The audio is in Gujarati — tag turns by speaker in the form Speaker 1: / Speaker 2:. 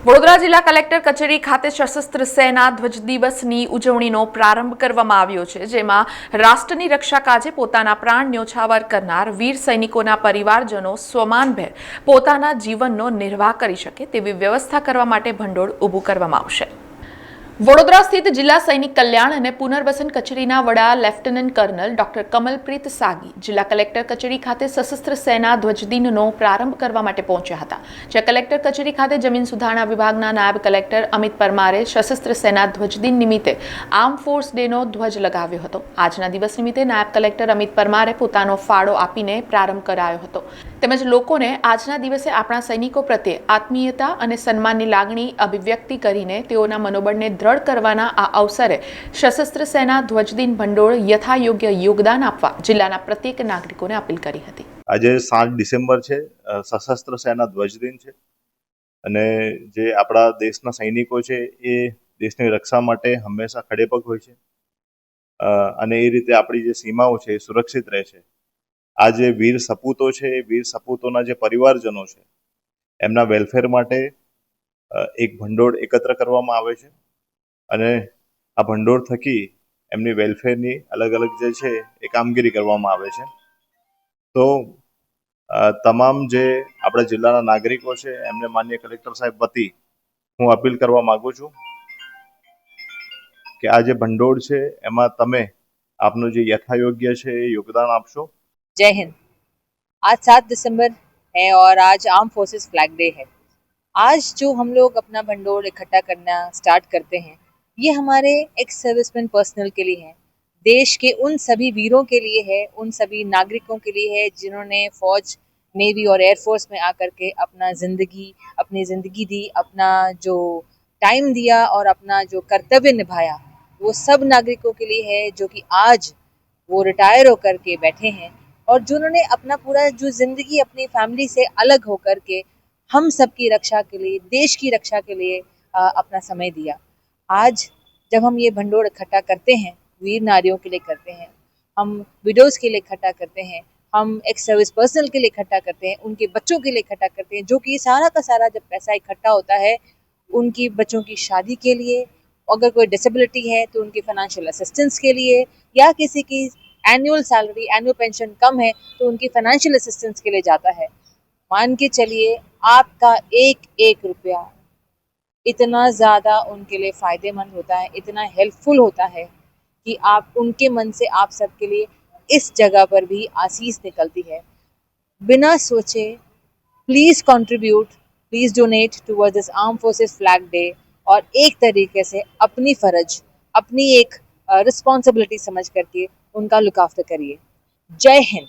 Speaker 1: વડોદરા જિલ્લા કલેક્ટર કચેરી ખાતે સશસ્ત્ર સેના ધ્વજ દિવસની ઉજવણીનો પ્રારંભ કરવામાં આવ્યો છે, જેમાં રાષ્ટ્રની રક્ષા કાજે પોતાના પ્રાણ ન્યોછાવર કરનાર વીર સૈનિકોના પરિવારજનો સ્વમાનભેર પોતાના જીવનનો નિર્વાહ કરી શકે તેવી વ્યવસ્થા કરવા માટે ભંડોળ ઊભું કરવામાં આવશે. વડોદરા સ્થિત જિલ્લા સૈનિક કલ્યાણ અને પુનર્વસન કચેરીના વડા lieutenant colonel doctor Kamalpreet Sagi જિલ્લા કલેક્ટર કચેરી ખાતે સશસ્ત્ર સેના ધ્વજદિનનો પ્રારંભ કરવા માટે પહોંચ્યા હતા, જ્યાં કલેક્ટર કચેરી ખાતે જમીન સુધારણા વિભાગના નાયબ કલેક્ટર અમિત પરમારે સશસ્ત્ર સેના ધ્વજદિન નિમિત્તે આર્મ ફોર્સ ડેનો ધ્વજ લગાવ્યો હતો. આજના દિવસ નિમિત્તે નાયબ કલેક્ટર અમિત પરમારે પોતાનો ફાળો આપીને પ્રારંભ કરાયો હતો. તેમજ લોકોને આજના દિવસે આપણા સૈનિકો પ્રત્યે આત્મીયતા અને સન્માનની લાગણી અભિવ્યક્તિ કરીને તેઓના મનોબળને દ્રઢ કરવાના આ અવસરે સશસ્ત્ર સેના ધ્વજદિન ભંડોળ યથાયોગ્ય યોગદાન આપવા જિલ્લાના પ્રત્યેક નાગરિકોને અપીલ કરી હતી.
Speaker 2: આજે સાત ડિસેમ્બર છે સશસ્ત્ર સેના ધ્વજદિન છે. અને જે આપણા દેશના સૈનિકો છે, એ દેશની રક્ષા માટે હંમેશા ખડેપગ હોય છે. અને એ રીતે આપણી જે સીમાઓ છે, એ સુરક્ષિત રહે છે. આ જે વીર સપૂતો છે, એ વીર સપૂતોના જે પરિવારજનો છે, એમના વેલફેર માટે એક ભંડોળ એકત્ર કરવામાં આવે છે. અને આ ભંડોળ થકી એમની વેલફેરની અલગ અલગ જે છે એ કામગીરી કરવામાં આવે છે તો અ, તમામ જે આપણા જિલ્લાના નાગરિકો છે એમને માન્ય કલેક્ટર સાહેબ વતી હું અપીલ કરવા માંગુ છું કે આ જે ભંડોળ છે એમાં તમે આપનું જે યથાયોગ્ય છે એ યોગદાન આપશો
Speaker 3: जय हिंद आज सात दिसंबर है और आज आर्म फोर्सेस फ्लैग डे है आज जो हम लोग अपना भंडोर इकट्ठा करना स्टार्ट करते हैं ये हमारे एक्स सर्विसमैन पर्सनल के लिए है। देश के उन सभी वीरों के लिए है उन सभी नागरिकों के लिए है जिन्होंने फौज नेवी और एयरफोर्स में आकर के अपना ज़िंदगी अपनी ज़िंदगी दी अपना जो टाइम दिया और अपना जो कर्तव्य निभाया। वो सब नागरिकों के लिए है जो कि आज वो रिटायर होकर के बैठे हैं और जिन्होंने अपना पूरा जो ज़िंदगी अपनी फैमिली से अलग होकर के हम सब की रक्षा के लिए देश की रक्षा के लिए अ, अपना समय दिया। आज जब हम ये भंडोर इकट्ठा करते हैं, वीर नारियों के लिए करते हैं, हम विडोज के लिए इकट्ठा करते हैं, हम एक सर्विस पर्सनल के लिए इकट्ठा करते हैं, उनके बच्चों के लिए इकट्ठा करते हैं, जो कि सारा का सारा जब पैसा इकट्ठा होता है, उनकी बच्चों की शादी के लिए, अगर कोई डिसेबिलिटी है तो उनकी फाइनेंशियल असिस्टेंस के लिए, या किसी की एनुअल सैलरी एनुअल पेंशन कम है तो उनकी फाइनेंशियल असिस्टेंस के लिए जाता है। मान के चलिए आपका एक एक रुपया इतना ज़्यादा उनके लिए फ़ायदेमंद होता है, इतना हेल्पफुल होता है कि आप, उनके मन से आप सबके लिए इस जगह पर भी आशीष निकलती है। बिना सोचे please contribute please donate towards this arm forces flag day और एक तरीके से अपनी फ़र्ज़, अपनी एक रिस्पॉन्सिबिलिटी समझ करके उनका लुक आफ्टर करिए। जय हिंद।